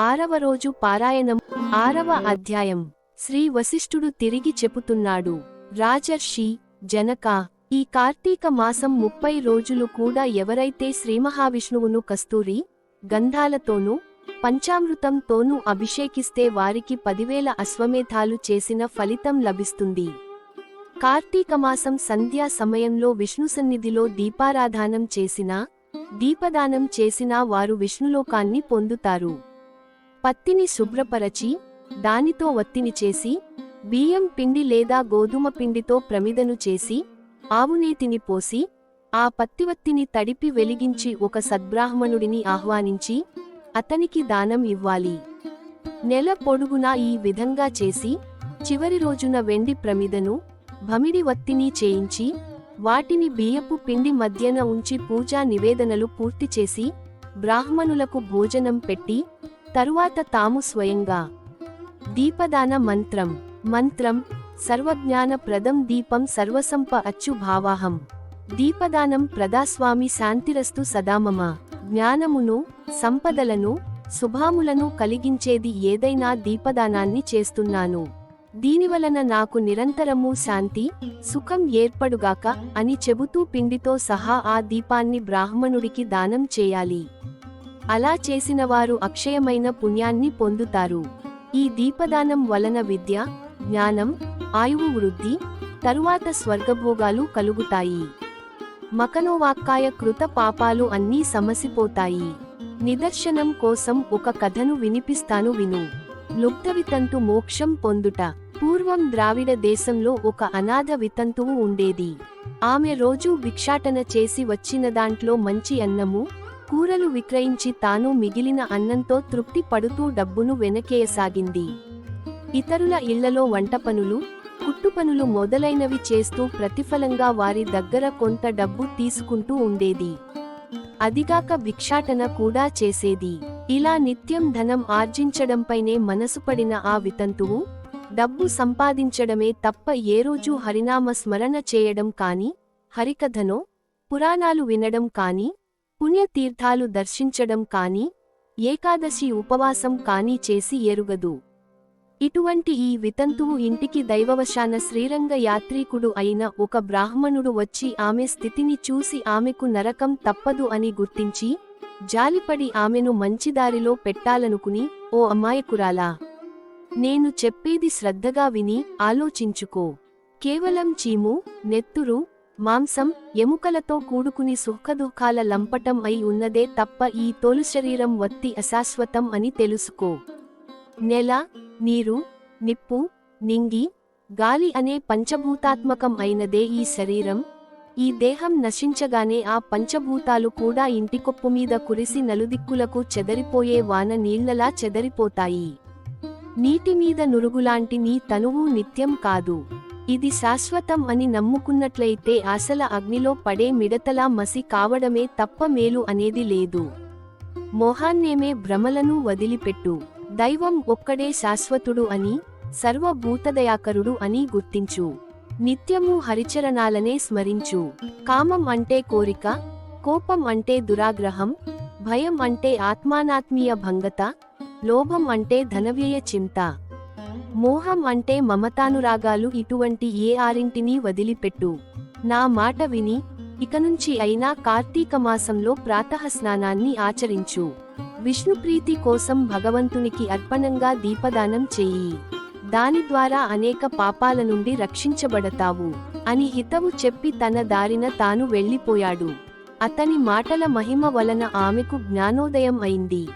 ఆరవ రోజు పారాయణం ఆరవ అధ్యాయం. శ్రీ వశిష్ఠుడు తిరిగి చెపుతున్నాడు రాజర్షి జనక ఈ కార్తీక మాసం ముప్పై రోజులు కూడా ఎవరైతే శ్రీమహావిష్ణువును కస్తూరి గంధాలతోనూ పంచామృతంతోనూ అభిషేకిస్తే వారికి పదివేల అశ్వమేధాలు చేసిన ఫలితం లభిస్తుంది. కార్తీకమాసం సంధ్యా సమయంలో విష్ణు సన్నిధిలో దీపారాధానం చేసినా దీపదానం చేసినా వారు విష్ణులోకాన్ని పొందుతారు. పత్తిని శుభ్రపరచి దానితో వత్తిని చేసి బియ్యం పిండి లేదా గోధుమ పిండితో ప్రమిదను చేసి ఆవునేతిని పోసి ఆ పత్తివత్తిని తడిపి వెలిగించి ఒక సద్బ్రాహ్మణుడిని ఆహ్వానించి అతనికి దానం ఇవ్వాలి. నెల పొడుగునా ఈ విధంగా చేసి చివరి రోజున వెండి ప్రమిదను భమిడి వత్తిని చేయించి వాటిని బియ్యపు పిండి మధ్యన ఉంచి పూజా నివేదనలు పూర్తి చేసి బ్రాహ్మణులకు భోజనం పెట్టి తరువాత తాము స్వయంగా. దీపదాన మంత్రం. మంత్రం సర్వజ్ఞాన ప్రదం దీపం సర్వసంప అచ్చు భావాహం. దీపదానం ప్రదాస్వామి శాంతిరస్తు సదామమ. జ్ఞానమును సంపదలను శుభాములను కలిగించేది ఏదైనా దీపదానాన్ని చేస్తున్నాను. దీనివలన నాకు నిరంతరము శాంతి సుఖం ఏర్పడుగాక అని చెబుతూ పిండితో సహా ఆ దీపాన్ని బ్రాహ్మణుడికి దానం చేయాలి. అలా చేసినవారు అక్షయమైన పుణ్యాన్ని పొందుతారు. ఈ దీపదానం వలన విద్య జ్ఞానం ఆయువు వృద్ధి తరువాత స్వర్గభోగాలు కలుగుతాయి. మకనోవాక్కాయ కృత పాపాలు అన్నీ సమసిపోతాయి. నిదర్శనం కోసం ఒక కథను వినిపిస్తాను విను. లుప్తవితంతు మోక్షం పొందుట. పూర్వం ద్రావిడ దేశంలో ఒక అనాథ వితంతువు ఉండేది. ఆమె రోజూ భిక్షాటన చేసి వచ్చిన దాంట్లో మంచి అన్నము కూరలు విక్రయించి తాను మిగిలిన అన్నంతో తృప్తి పడుతూ డబ్బును వెనకేయసాగింది. ఇతరుల ఇళ్ళలో వంట పనులు కుట్టుపనులు మొదలైనవి చేస్తూ ప్రతిఫలంగా వారి దగ్గర కొంత డబ్బు తీసుకుంటూ ఉండేది. అదిగాక భిక్షాటన కూడా చేసేది. ఇలా నిత్యం ధనం ఆర్జించడంపైనే మనసుపడిన ఆ వితంతువు డబ్బు సంపాదించడమే తప్ప ఏ రోజు హరినామ స్మరణ చేయడం కాని హరికథనో పురాణాలు వినడం కానీ పుణ్యతీర్థాలు దర్శించడం కాని ఏకాదశి ఉపవాసం కానీ చేసి ఎరుగదు. ఇటువంటి ఈ వితంతువు ఇంటికి దైవవశాన శ్రీరంగ యాత్రీకుడు అయిన ఒక బ్రాహ్మణుడు వచ్చి ఆమె స్థితిని చూసి ఆమెకు నరకం తప్పదు అని గుర్తించి జాలిపడి ఆమెను మంచిదారిలో పెట్టాలనుకుని ఓ అమ్మాయకురాలా నేను చెప్పేది శ్రద్ధగా విని ఆలోచించుకో. కేవలం చీము నెత్తురు మాంసం ఎముకలతో కూడుకుని సుఖదుఖాల లంపటం అయి ఉన్నదే తప్ప ఈ తోలు శరీరం వత్తి అశాశ్వతం అని తెలుసుకో. నెల నీరు నిప్పు నింగి గాలి అనే పంచభూతాత్మకం అయినదే ఈ శరీరం. ఈ దేహం నశించగానే ఆ పంచభూతాలు కూడా ఇంటికొప్పు మీద కురిసి నలుదిక్కులకు చెదరిపోయే వాన నీళ్ళలా చెదరిపోతాయి. నీటి మీద నురుగులాంటి నీ తనువు నిత్యం కాదు. ఇది శాశ్వతం అని నమ్ముకున్నట్లయితే అసల అగ్నిలో పడే మిడతలా మసి కావడమే తప్ప మేలు అనేది లేదు. మోహాన్నేమే భ్రమలను వదిలిపెట్టు. దైవం ఒక్కడే శాశ్వతుడు అని సర్వభూతదయాకరుడు అని గుర్తించు. నిత్యము హరిచరణాలనే స్మరించు. కామం అంటే కోరిక కోపం అంటే దురాగ్రహం భయం అంటే ఆత్మానాత్మీయ భంగత లోభం అంటే ధనవ్యయ చింత. మోహం అంటే మమతానురాగాలు ఇటువంటి ఏ ఆరింటినీ వదిలిపెట్టు. నా మాట విని ఇక నుంచి అయినా కార్తీక మాసంలో ప్రాతః స్నానాన్ని ఆచరించు. విష్ణుప్రీతి కోసం భగవంతునికి అర్పణంగా దీపదానం చెయ్యి దాని ద్వారా అనేక పాపాల నుండి రక్షించబడతావు అని హితవు చెప్పి తన దారిన తాను వెళ్ళిపోయాడు. అతని మాటల మహిమ వలన ఆమెకు జ్ఞానోదయం అయింది.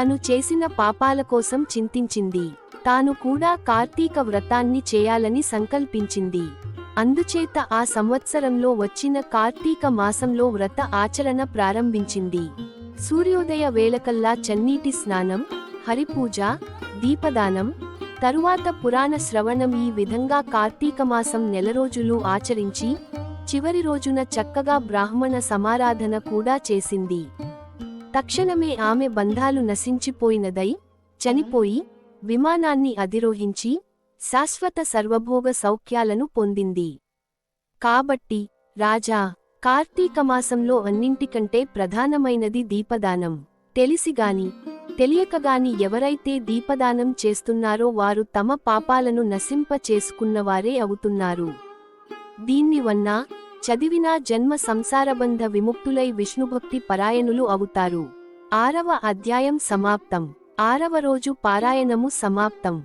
తను చేసిన పాపాల కోసం చింతించింది. తాను కూడా కార్తీక వ్రతాన్ని చేయాలని సంకల్పించింది. అందుచేత ఆ సంవత్సరంలో వచ్చిన కార్తీక మాసంలో వ్రత ఆచరణ ప్రారంభించింది. సూర్యోదయ వేళకల్లా చన్నీటి స్నానం హరిపూజ దీపదానం తరువాత పురాణ శ్రవణం ఈ విధంగా కార్తీక మాసం నెల రోజులు ఆచరించి చివరి రోజున చక్కగా బ్రాహ్మణ సమారాధన కూడా చేసింది. తక్షణమే ఆమె బంధాలు నశించిపోయినదై చనిపోయి విమానాన్ని అధిరోహించి శాశ్వత సర్వభోగ సౌఖ్యాలను పొందింది. కాబట్టి రాజా కార్తీకమాసంలో అన్నింటికంటే ప్రధానమైనది దీపదానం. తెలిసిగాని తెలియకగాని ఎవరైతే దీపదానం చేస్తున్నారో వారు తమ పాపాలను నశింప చేసుకున్నవారే అవుతున్నారు. దీన్నివన్నా చదివినా జన్మ సంసారబంధ విముక్తులై విష్ణుభక్తి పరాయణులు అవుతారు. ఆరవ అధ్యాయం సమాప్తం. ఆరవ రోజు పారాయణము సమాప్తం.